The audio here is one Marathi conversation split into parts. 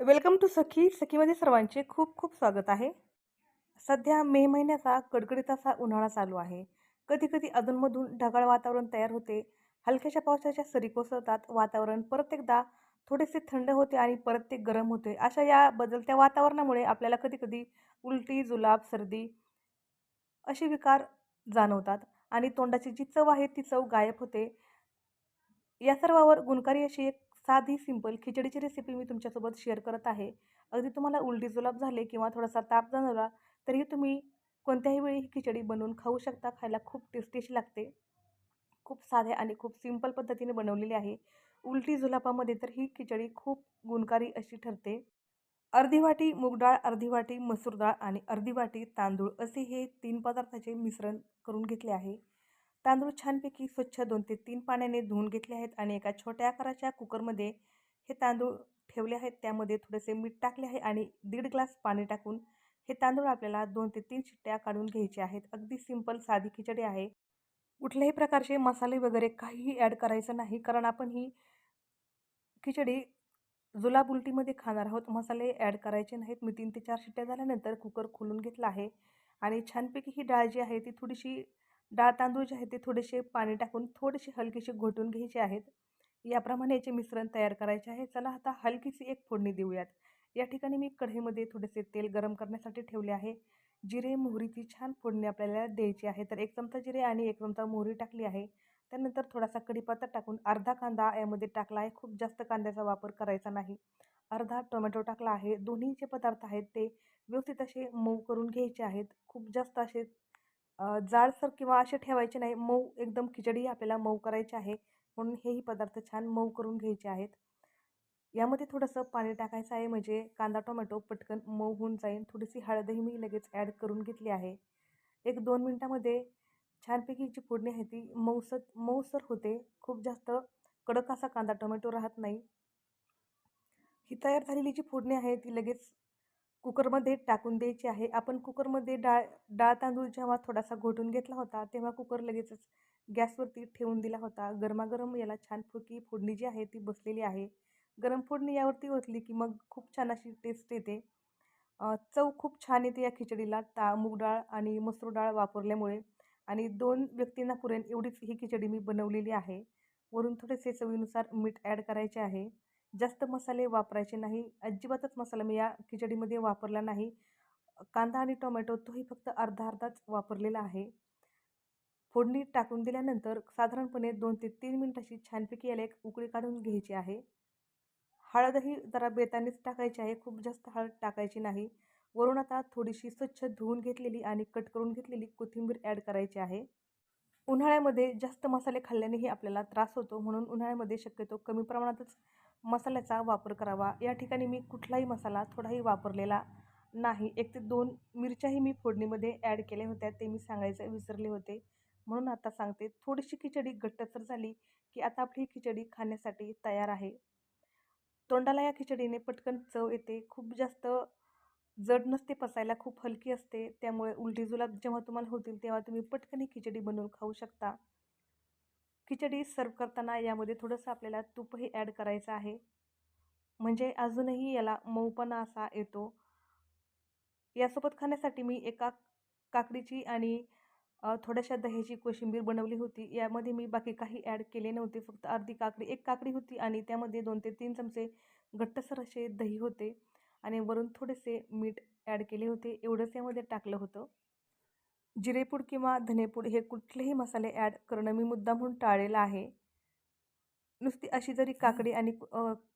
वेलकम टू सखी. सखीमध्ये सर्वांचे खूप खूप स्वागत आहे. सध्या मे महिन्याचा कडकडीत असा उन्हाळा चालू आहे. कधी कधी अधूनमधून ढगाळ वातावरण तयार होते. हलक्याशा पावसाच्या सरी कोसळतात. वातावरण परत एकदा थोडेसे थंड होते आणि परत ते गरम होते. अशा या बदलत्या वातावरणामुळे आपल्याला कधी कधी उलटी जुलाब सर्दी असे विकार जाणवतात आणि तोंडाची जी चव आहे ती चव गायब होते. या सर्वावर गुणकारी अशी एक साधी सिंपल खिचडीची रेसिपी मी तुमच्यासोबत शेअर करत आहे. अगदी तुम्हाला उलटी जुलाब झाले किंवा थोडासा ताप जाणवला तरीही तुम्ही कोणत्याही वेळी ही खिचडी बनवून खाऊ शकता. खायला खूप टेस्टीशी लागते. खूप साध्या आणि खूप सिंपल पद्धतीने बनवलेली आहे. उलटी जुलाबामध्ये तर ही खिचडी खूप गुणकारी अशी ठरते. अर्धी वाटी मूग डाळ अर्धी वाटी मसूर डाळ आणि अर्धी वाटी तांदूळ असे हे तीन पदार्थाचे मिश्रण करून घेतले आहे. तांदूळ छानपैकी स्वच्छ दोन ते तीन पाण्याने धुवून घेतले आहेत आणि एका छोट्या आकाराच्या कुकरमध्ये हे तांदूळ ठेवले आहेत. त्यामध्ये थोडेसे मीठ टाकले आहे आणि दीड ग्लास पाणी टाकून हे तांदूळ आपल्याला दोन ते तीन शिट्ट्या काढून घ्यायचे आहेत. अगदी सिंपल साधी खिचडी आहे. कुठल्याही प्रकारचे मसाले वगैरे काहीही ॲड करायचं नाही कारण आपण ही खिचडी जुलाब उलटीमध्ये खाणार आहोत. मसाले ॲड करायचे नाहीत. मी तीन ते चार शिट्ट्या झाल्यानंतर कुकर खोलून घेतला आहे आणि छानपैकी ही डाळ जी आहे ती थोडीशी डाळ तांदूळ जे आहे ते थोडेसे पाणी टाकून थोडेसे हलकेसे घोटून घ्यायचे आहेत. याप्रमाणे याचे मिश्रण तयार करायचे आहे. चला आता हलकीशी एक फोडणी देऊयात. या ठिकाणी मी कढईमध्ये थोडेसे तेल गरम करण्यासाठी ठेवले आहे. जिरे मोहरीची छान फोडणी आपल्याला द्यायची आहे. तर एक चमचा जिरे आणि एक चमचा मोहरी टाकली आहे. त्यानंतर थोडासा कढीपत्ता टाकून अर्धा कांदा यामध्ये टाकला आहे. खूप जास्त कांद्याचा वापर करायचा नाही. अर्धा टोमॅटो टाकला आहे. दोन्ही जे पदार्थ आहेत ते व्यवस्थित असे मऊ करून घ्यायचे आहेत. खूप जास्त असे जाडसर किंवा असे ठेवायचे नाही. मऊ एकदम खिचडी आपल्याला मऊ करायची आहे. म्हणून हेही पदार्थ छान मऊ करून घ्यायचे आहेत. यामध्ये थोडंसं पाणी टाकायचं आहे. म्हणजे कांदा टोमॅटो पटकन मऊ होऊन जाईल थोडीशी हळदही मी लगेच ॲड करून घेतली आहे. एक दोन मिनटामध्ये छानपैकी जी फोडणी आहे ती मऊसर मऊसर होते. खूप जास्त कडक असा कांदा टोमॅटो राहत नाही. ही तयार झालेली जी फोडणी आहे ती लगेच कुकरमध्ये टाकून द्यायची आहे. आपण कुकरमध्ये डाळ डाळ तांदूळ जेव्हा थोडासा घोटून घेतला होता तेव्हा कुकर लगेचच गॅसवरती ठेवून दिला होता. गरमागरम याला छान फुकी फोडणी जी आहे ती बसलेली आहे. गरम फोडणी यावरती ओतली की मग खूप छान अशी टेस्ट येते. चव खूप छान येते या खिचडीला. ता मूग डाळ आणि मसूर डाळ वापरल्यामुळे आणि दोन व्यक्तींना पुरेन एवढीच ही खिचडी मी बनवलेली आहे. वरून थोडेसे चवीनुसार मीठ ॲड करायचे आहे. जास्त मसाले वापरायचे नाही. अजिबातच मसाला मी या खिचडीमध्ये वापरला नाही. कांदा आणि टोमॅटो तोही फक्त अर्धा अर्धाच वापरलेला आहे. फोडणी टाकून दिल्यानंतर साधारणपणे दोन ते तीन मिनिटाची छानपैकी याला एक उकळी काढून घ्यायची आहे. हळदही जरा बेतानेच टाकायची आहे. खूप जास्त हळद टाकायची नाही. वरून आता थोडीशी स्वच्छ धुवून घेतलेली आणि कट करून घेतलेली कोथिंबीर ॲड करायची आहे. उन्हाळ्यामध्ये जास्त मसाले खाल्ल्यानेही आपल्याला त्रास होतो. म्हणून उन्हाळ्यामध्ये शक्यतो कमी प्रमाणातच मसाल्याचा वापर करावा. या ठिकाणी मी कुठलाही मसाला थोडाही वापरलेला नाही. एक ते दोन मिरच्याही मी फोडणीमध्ये ॲड केल्या होत्या. ते मी सांगायचं विसरले होते. म्हणून आता सांगते थोडीशी खिचडी घट्टसर झाली की आता आपली खिचडी खाण्यासाठी तयार आहे. तोंडाला या खिचडीने पटकन चव येते. खूप जास्त जड नसते पचायला खूप हलकी असते. त्यामुळे उलटी जुलाब जेव्हा तुम्हाला होतील तेव्हा तुम्ही पटकन ही खिचडी बनवून खाऊ शकता. खिचडी सर्व करताना यामध्ये थोडंसं आपल्याला तूपही ॲड करायचं आहे. म्हणजे अजूनही याला मऊपणा असा येतो. यासोबत खाण्यासाठी मी एका काकडीची आणि थोड्याशा दह्याची कोशिंबीर बनवली होती. यामध्ये मी बाकी काही ॲड केले नव्हते. फक्त अर्धी काकडी एक काकडी होती आणि त्यामध्ये दोन ते तीन चमचे घट्टसर असे दही होते. आणि वरून थोडेसे मीठ ॲड केले होते. एवढंच यामध्ये टाकलं होतं. जिरेपूड किंवा धनेपूड हे कुठलेही मसाले ॲड करणं मी मुद्दा म्हणून टाळलेलं आहे. नुसती अशी जरी काकडी आणि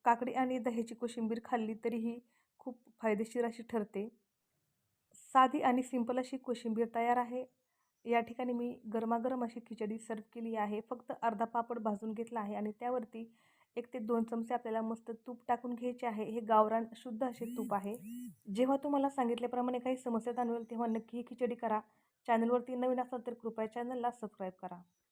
काकडी आणि दह्याची कोशिंबीर खाल्ली तरीही खूप फायदेशीर अशी ठरते. साधी आणि सिंपल अशी कोशिंबीर तयार आहे. या ठिकाणी मी गरमागरम अशी खिचडी सर्व केली आहे. फक्त अर्धा पापड भाजून घेतला आहे आणि त्यावरती एक ते दोन चमचे आपल्याला मस्त तूप टाकून घ्यायचे आहे. हे गावरान शुद्ध असे तूप आहे. जेव्हा तुम्हाला सांगितल्याप्रमाणे काही समस्या जाणवेल तेव्हा नक्की ही खिचडी करा. चॅनलवरती नवीन असाल तर कृपया चॅनलला सबस्क्राईब करा.